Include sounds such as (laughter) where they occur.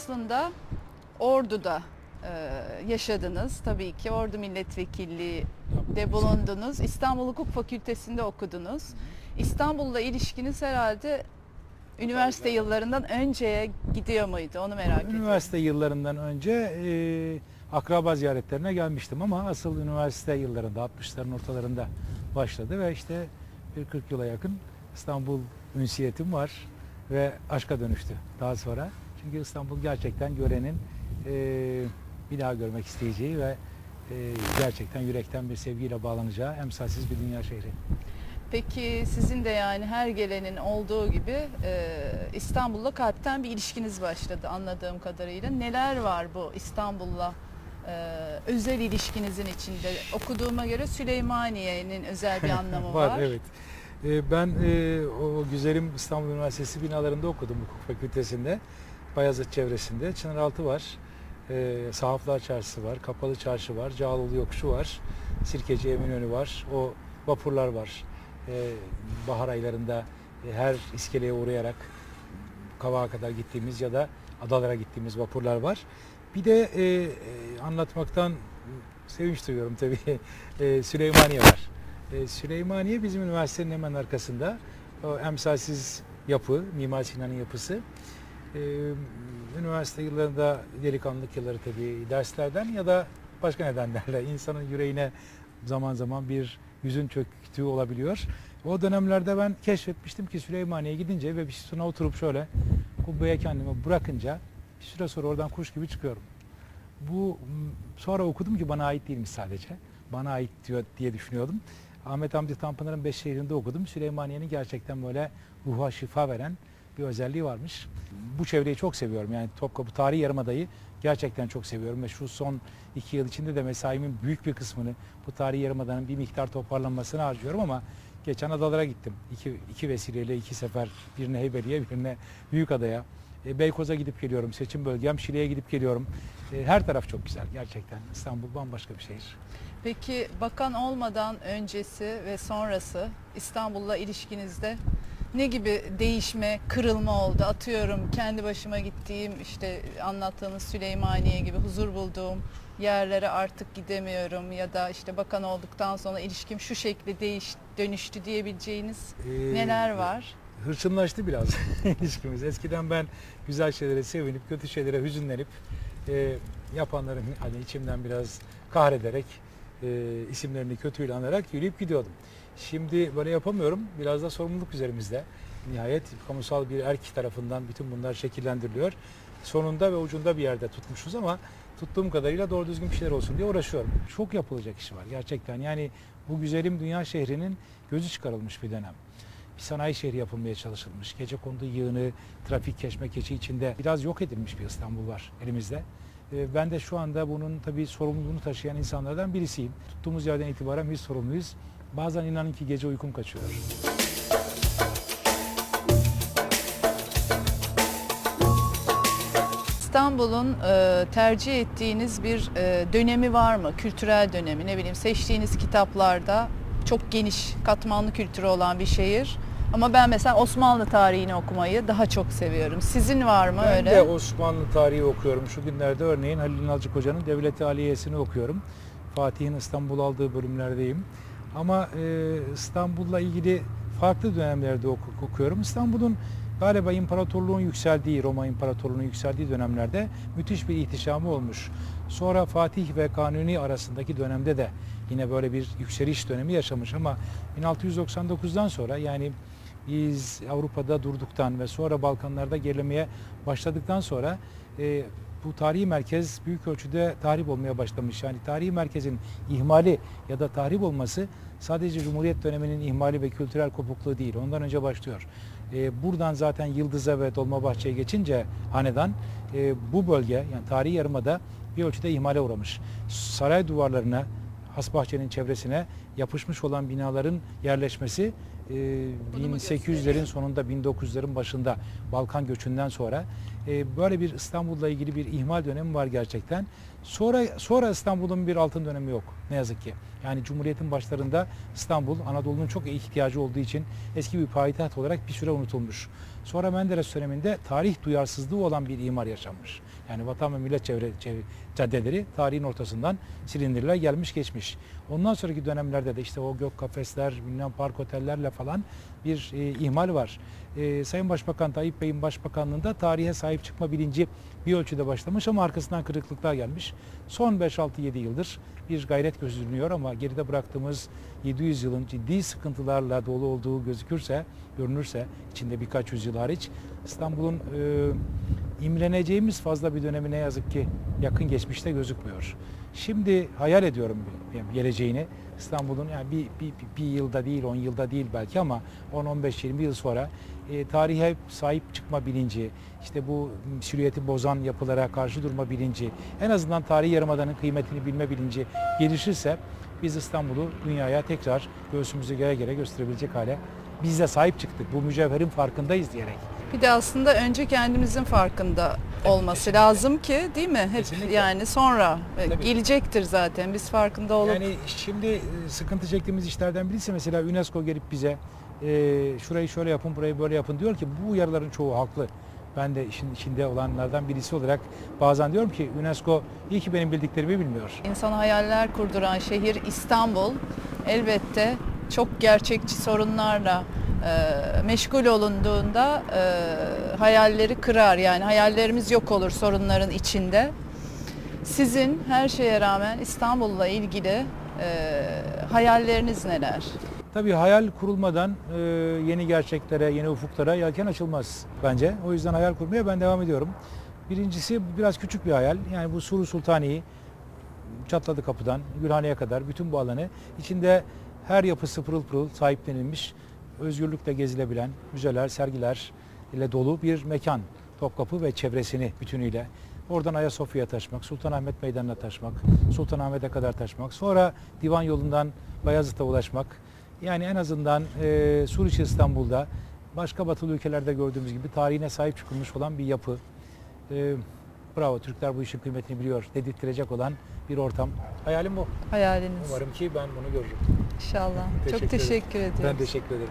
aslında Ordu'da e, yaşadınız. Tabii ki Ordu Milletvekilliği de bulundunuz. İstanbul Hukuk Fakültesi'nde okudunuz. İstanbul'la ilişkiniz herhalde üniversite yıllarından önceye gidiyor muydu? Onu merak ediyorum. Üniversite yıllarından önce e, akraba ziyaretlerine gelmiştim ama asıl üniversite yıllarında 60'ların ortalarında başladı ve işte bir 40 yıla yakın İstanbul ünsiyetim var ve aşka dönüştü daha sonra. Çünkü İstanbul gerçekten görenin e, bir daha görmek isteyeceği ve e, gerçekten yürekten bir sevgiyle bağlanacağı emsalsiz bir dünya şehri. Peki sizin de yani her gelenin olduğu gibi e, İstanbul'la kalpten bir ilişkiniz başladı anladığım kadarıyla. Neler var bu İstanbul'la e, özel ilişkinizin içinde? Okuduğuma göre Süleymaniye'nin özel bir (laughs) anlamı var. var evet. E, ben e, o güzelim İstanbul Üniversitesi binalarında okudum hukuk fakültesinde. Bayazıt çevresinde. Çınaraltı var. E, Sahaflar Çarşısı var. Kapalı Çarşı var. Cağaloğlu Yokuşu var. Sirkeci Eminönü var. O vapurlar var. E, bahar aylarında e, her iskeleye uğrayarak Kavağa kadar gittiğimiz ya da adalara gittiğimiz vapurlar var. Bir de e, e, anlatmaktan sevinç duyuyorum tabii. (laughs) E, Süleymaniye var. E, Süleymaniye bizim üniversitenin hemen arkasında. O emsalsiz yapı, Mimar Sinan'ın yapısı. E, üniversite yıllarında delikanlılık yılları tabii derslerden ya da başka nedenlerle (laughs) insanın yüreğine zaman zaman bir yüzün çöktüğü olabiliyor. O dönemlerde ben keşfetmiştim ki Süleymaniye'ye gidince ve bir sütuna oturup şöyle kubbeye kendimi bırakınca bir süre sonra oradan kuş gibi çıkıyorum. Bu sonra okudum ki bana ait değilmiş sadece. Bana ait diyor diye düşünüyordum. Ahmet Hamdi Tanpınar'ın beş şehrinde okudum. Süleymaniye'nin gerçekten böyle ruha şifa veren bir özelliği varmış. Bu çevreyi çok seviyorum. Yani Topkapı Tarihi Yarımada'yı gerçekten çok seviyorum ve şu son iki yıl içinde de mesaimin büyük bir kısmını bu Tarihi Yarımada'nın bir miktar toparlanmasına harcıyorum ama geçen adalara gittim. İki, iki vesileyle iki sefer birine Heybeli'ye birine Büyükada'ya. E, Beykoz'a gidip geliyorum. Seçim bölgem Şile'ye gidip geliyorum. E, her taraf çok güzel gerçekten. İstanbul bambaşka bir şehir. Peki bakan olmadan öncesi ve sonrası İstanbul'la ilişkinizde ne gibi değişme, kırılma oldu? Atıyorum kendi başıma gittiğim işte anlattığınız Süleymaniye gibi huzur bulduğum yerlere artık gidemiyorum ya da işte bakan olduktan sonra ilişkim şu şekilde değiş, dönüştü diyebileceğiniz E, neler var? hırçınlaştı biraz (laughs) ilişkimiz. Eskiden ben güzel şeylere sevinip kötü şeylere hüzünlenip e, yapanların hani içimden biraz kahrederek e, isimlerini kötü ilan ederek yürüyüp gidiyordum. Şimdi böyle yapamıyorum. Biraz da sorumluluk üzerimizde. Nihayet kamusal bir erk tarafından bütün bunlar şekillendiriliyor. Sonunda ve ucunda bir yerde tutmuşuz ama tuttuğum kadarıyla doğru düzgün bir şeyler olsun diye uğraşıyorum. Çok yapılacak iş var gerçekten. Yani bu güzelim dünya şehrinin gözü çıkarılmış bir dönem bir sanayi şehri yapılmaya çalışılmış. Gece kondu yığını, trafik keşmekeşi içinde biraz yok edilmiş bir İstanbul var elimizde. Ee, Ben de şu anda bunun tabii sorumluluğunu taşıyan insanlardan birisiyim. Tuttuğumuz yerden itibaren biz sorumluyuz. Bazen inanın ki gece uykum kaçıyor. İstanbul'un e, tercih ettiğiniz bir e, dönemi var mı? Kültürel dönemi ne bileyim seçtiğiniz kitaplarda çok geniş katmanlı kültürü olan bir şehir. Ama ben mesela Osmanlı tarihini okumayı daha çok seviyorum. Sizin var mı Ben öyle? de Osmanlı tarihi okuyorum. Şu günlerde örneğin Halil İnalcık Hoca'nın Devlet-i Aliye'sini okuyorum. Fatih'in İstanbul aldığı bölümlerdeyim. Ama e, İstanbul'la ilgili farklı dönemlerde oku- okuyorum. İstanbul'un galiba imparatorluğun yükseldiği, Roma İmparatorluğu'nun yükseldiği dönemlerde müthiş bir ihtişamı olmuş. Sonra Fatih ve Kanuni arasındaki dönemde de yine böyle bir yükseliş dönemi yaşamış ama 1699'dan sonra yani biz Avrupa'da durduktan ve sonra Balkanlarda gerilemeye başladıktan sonra e, bu tarihi merkez büyük ölçüde tahrip olmaya başlamış. Yani tarihi merkezin ihmali ya da tahrip olması sadece Cumhuriyet döneminin ihmali ve kültürel kopukluğu değil. Ondan önce başlıyor. E, buradan zaten Yıldız'a ve Dolmabahçe'ye geçince hanedan e, bu bölge yani tarihi yarımada bir ölçüde ihmale uğramış. Saray duvarlarına, Hasbahçe'nin çevresine yapışmış olan binaların yerleşmesi e, Bunu mu 1800'lerin sonunda 1900'lerin başında Balkan göçünden sonra e, böyle bir İstanbul'la ilgili bir ihmal dönemi var gerçekten. Sonra sonra İstanbul'un bir altın dönemi yok ne yazık ki. Yani Cumhuriyet'in başlarında İstanbul Anadolu'nun çok ihtiyacı olduğu için eski bir payitaht olarak bir süre unutulmuş. Sonra Menderes döneminde tarih duyarsızlığı olan bir imar yaşanmış. Yani vatan ve millet çevre, çevre caddeleri tarihin ortasından silindirler gelmiş geçmiş. Ondan sonraki dönemlerde de işte o gök kafesler, bilmem park otellerle falan bir e, ihmal var. E, Sayın Başbakan Tayyip Bey'in başbakanlığında tarihe sahip çıkma bilinci bir ölçüde başlamış ama arkasından kırıklıklar gelmiş. Son 5-6-7 yıldır bir gayret gözleniyor ama geride bıraktığımız 700 yılın ciddi sıkıntılarla dolu olduğu gözükürse, görünürse içinde birkaç yüzyıl hariç İstanbul'un e, imreneceğimiz fazla bir dönemi ne yazık ki yakın geçmişte gözükmüyor. Şimdi hayal ediyorum geleceğini. İstanbul'un yani bir, bir, bir, yılda değil, 10 yılda değil belki ama 10-15-20 yıl sonra e, tarihe sahip çıkma bilinci, işte bu silüeti bozan yapılara karşı durma bilinci, en azından tarihi yarımadanın kıymetini bilme bilinci gelişirse biz İstanbul'u dünyaya tekrar göğsümüzü gere gere gösterebilecek hale biz de sahip çıktık. Bu mücevherin farkındayız diyerek. Bir de aslında önce kendimizin farkında olması lazım ki değil mi? Hep Kesinlikle. yani sonra e, Tabii. gelecektir zaten. Biz farkında olup Yani şimdi e, sıkıntı çektiğimiz işlerden birisi mesela UNESCO gelip bize e, şurayı şöyle yapın, burayı böyle yapın diyor ki bu uyarıların çoğu haklı. Ben de işin içinde olanlardan birisi olarak bazen diyorum ki UNESCO iyi ki benim bildiklerimi bilmiyor. İnsan hayaller kurduran şehir İstanbul elbette çok gerçekçi sorunlarla e, meşgul olunduğunda e, hayalleri kırar. Yani hayallerimiz yok olur sorunların içinde. Sizin her şeye rağmen İstanbul'la ilgili e, hayalleriniz neler? Tabii hayal kurulmadan e, yeni gerçeklere, yeni ufuklara yelken açılmaz bence. O yüzden hayal kurmaya ben devam ediyorum. Birincisi biraz küçük bir hayal. Yani bu Suru Sultani'yi çatladı kapıdan Gülhane'ye kadar bütün bu alanı içinde her yapısı pırıl pırıl sahiplenilmiş, özgürlükle gezilebilen müzeler, sergiler ile dolu bir mekan. Topkapı ve çevresini bütünüyle. Oradan Ayasofya'ya taşmak, Sultanahmet Meydanı'na taşmak, Sultanahmet'e kadar taşmak, sonra Divan yolundan Bayazıt'a ulaşmak. Yani en azından e, Suriye İstanbul'da başka batılı ülkelerde gördüğümüz gibi tarihine sahip çıkılmış olan bir yapı. E, bravo Türkler bu işin kıymetini biliyor dedirttirecek olan bir ortam. Hayalim bu. Hayaliniz Umarım ki ben bunu görürüm. inşallah. Teşekkür Çok ederim. teşekkür ediyorum. Ben teşekkür ederim.